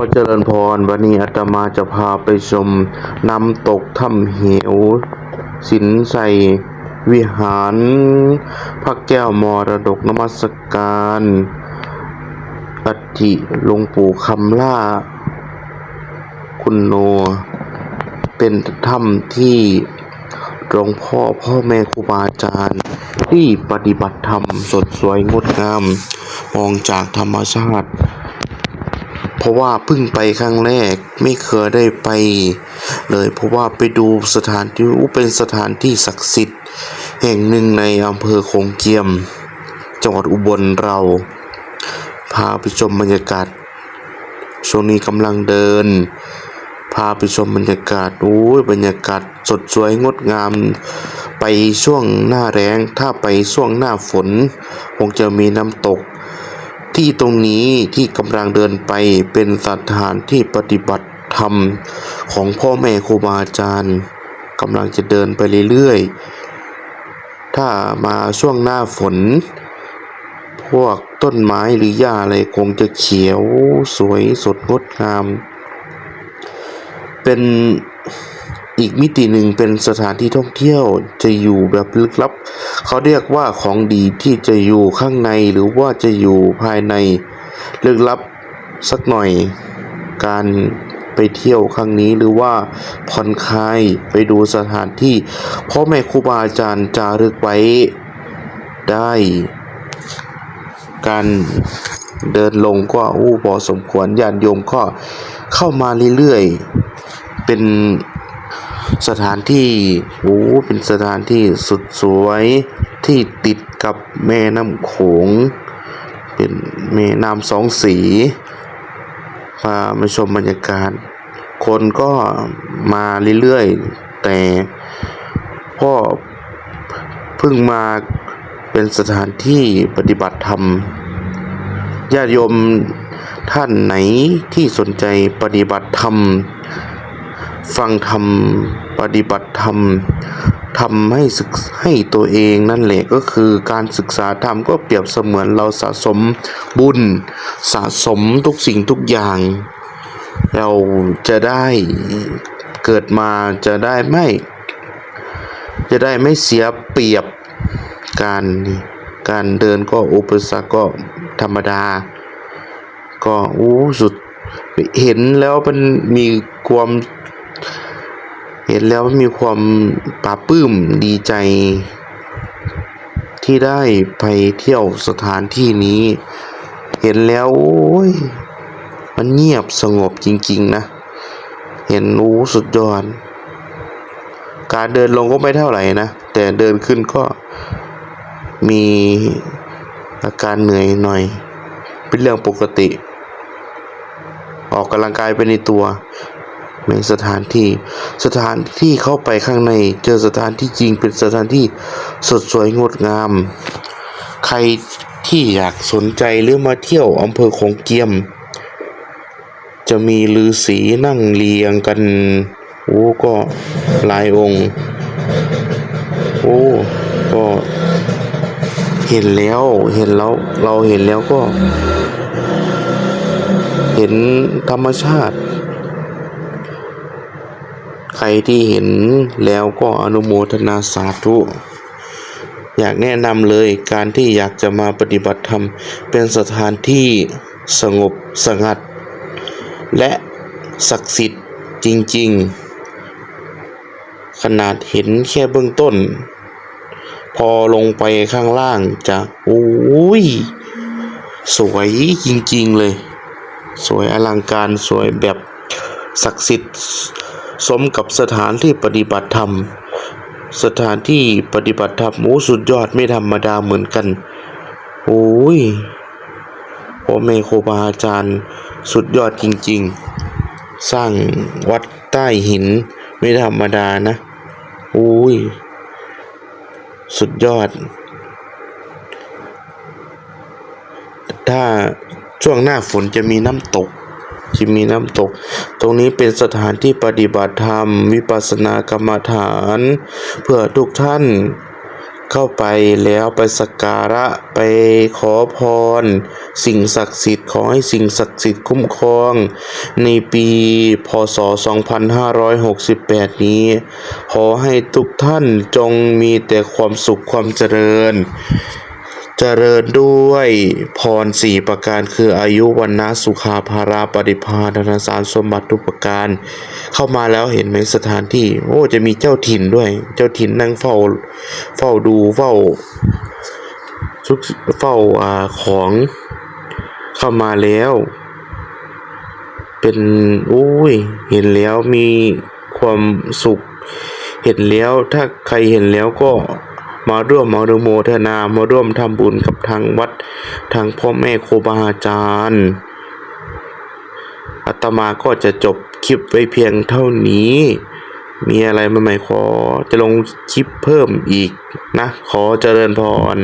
อเจริญพร วันนี้อาตมาจะพาไปชมน้ำตกถ้ำเหว สินใสวิหารพระแก้วมรดกนมัสการอัฐิหลวงปู่คำล่า คุณโน เป็นถ้ำที่หลวงพ่อพ่อแม่ครูบาอาจารย์ ที่ปฏิบัติธรรมสดสวยงดงาม มองจากธรรมชาติ เพราะว่าเพิ่งไปครั้งแรกไม่เคยได้ไป เลยเพราะว่าไปดูสถานที่เป็นสถานที่ศักดิ์สิทธิ์ แห่งหนึ่งในอำเภอโขงเจียม จังหวัดอุบลเรา พาไปชมบรรยากาศช่วงนี้กำลังเดิน พาไปชมบรรยากาศโอ้ยบรรยากาศสดสวยงดงาม ไปช่วงหน้าแรงถ้าไปช่วงหน้าฝน คงจะมีน้ำตก ที่ตรงนี้ที่กำลังเดินไปเป็นสถานที่ปฏิบัติธรรมของพ่อแม่ครูบาอาจารย์กำลังจะเดินไปเรื่อยๆ ถ้ามาช่วงหน้าฝน พวกต้นไม้หรือหญ้าอะไรคงจะเขียวสวยสดงดงาม เป็น อีกมิติหนึ่งเป็นสถานที่ท่องเที่ยวจะอยู่แบบลึกลับ เขาเรียกว่าของดีที่จะอยู่ข้างในหรือว่าจะอยู่ภายในลึกลับสักหน่อยการไปเที่ยวครั้งนี้หรือว่าผ่อนคลายไปดูสถานที่พ่อแม่ครูบาอาจารย์จารึกไว้ได้ การเดินลงก็อู้พอสมควรญาติโยมก็เข้ามาเรื่อยๆ เป็น สถานที่โอ้เป็นสถานที่สุดสวยที่ติดกับแม่น้ำโขง เป็นแม่น้ำสองสีพามาชมบรรยากาศ คนก็มาเรื่อยๆ แต่พ่อเพิ่งมาเป็นสถานที่ปฏิบัติธรรมญาติโยมท่านไหนที่สนใจปฏิบัติธรรม ฟังธรรม ปฏิบัติธรรมทำให้ศึกให้ตัวเองนั่นแหละก็คือการศึกษาธรรมก็เปรียบเสมือนเราสะสมบุญ สะสมทุกสิ่งทุกอย่าง เราจะได้เกิดมาจะได้ไม่ จะได้ไม่เสียเปรียบการการเดินก็อุปสรรคก็ธรรมดา ก็อู้สุดเห็นแล้วมันมีความ เห็นแล้วมีความปลาปื้มดีใจ ที่ได้ไปเที่ยวสถานที่นี้ เห็นแล้วโอ้ยมันเงียบสงบจริง ๆ นะ เห็นรู้สุดยอด การเดินลงก็ไม่เท่าไหร่นะ แต่เดินขึ้นก็มีอาการเหนื่อยหน่อย เป็นเรื่องปกติ ออกกำลังกายไปในตัว ในสถานที่ สถานที่เข้าไปข้างในเจอสถานที่จริงเป็นสถานที่สดสวยงดงาม ใครที่อยากสนใจหรือมาเที่ยวอำเภอของเกียม จะมีฤาษีนั่งเรียงกัน โอ้ก็หลายองค์ โอ้ก็เห็นแล้วเห็นแล้วเราเห็นแล้วก็ เห็นธรรมชาติ ใครที่เห็นแล้วก็อนุโมทนาสาธุ อยากแนะนำเลยการที่อยากจะมาปฏิบัติธรรม เป็นสถานที่สงบสงัด และศักดิ์สิทธิ์จริง ๆ ขนาดเห็นแค่เบื้องต้น พอลงไปข้างล่างจะโอ้ย สวยจริง ๆ เลย สวยอลังการสวยแบบศักดิ์สิทธิ์ สมกับสถานที่ปฏิบัติธรรม สถานที่ปฏิบัติธรรมโอ้สุดยอดไม่ธรรมดาเหมือนกัน โอ้ยพ่อแม่ครูบาอาจารย์สุดยอดจริง ๆ สร้างวัดใต้หินไม่ธรรมดานะโอ้ย สุดยอด ถ้าช่วงหน้าฝนจะมีน้ำตก จะมีน้ำตก ตรงนี้เป็นสถานที่ปฏิบัติธรรม วิปัสสนากรรมฐาน เพื่อทุกท่านเข้าไปแล้วไปสักการะไปขอพร สิ่งศักดิ์สิทธิ์ขอให้สิ่งศักดิ์สิทธิ์คุ้มครอง ในปีพศ 2568 นี้ ขอให้ทุกท่านจงมีแต่ความสุขความเจริญ เจริญด้วยพรสี่ประการคืออายุวันนะสุขาภาราปฏิภาณธนสารสมบัติทุกประการ เข้ามาแล้วเห็นไหมสถานที่ โอ้จะมีเจ้าถิ่นด้วย เจ้าถิ่นนั่งเฝ้าเฝ้าดูเฝ้าทุกเฝ้าอาของเข้ามาแล้ว เป็นอุ้ยเห็นแล้วมีความสุข เห็นแล้วถ้าใครเห็นแล้วก็ มาร่วมมาอนุโมทนามาร่วมทำบุญกับทางวัดทางพ่อแม่ครูบาอาจารย์อาตมาก็จะจบคลิปไว้เพียงเท่านี้ มีอะไรใหม่ๆขอจะลงคลิปเพิ่มอีกนะ ขอเจริญพร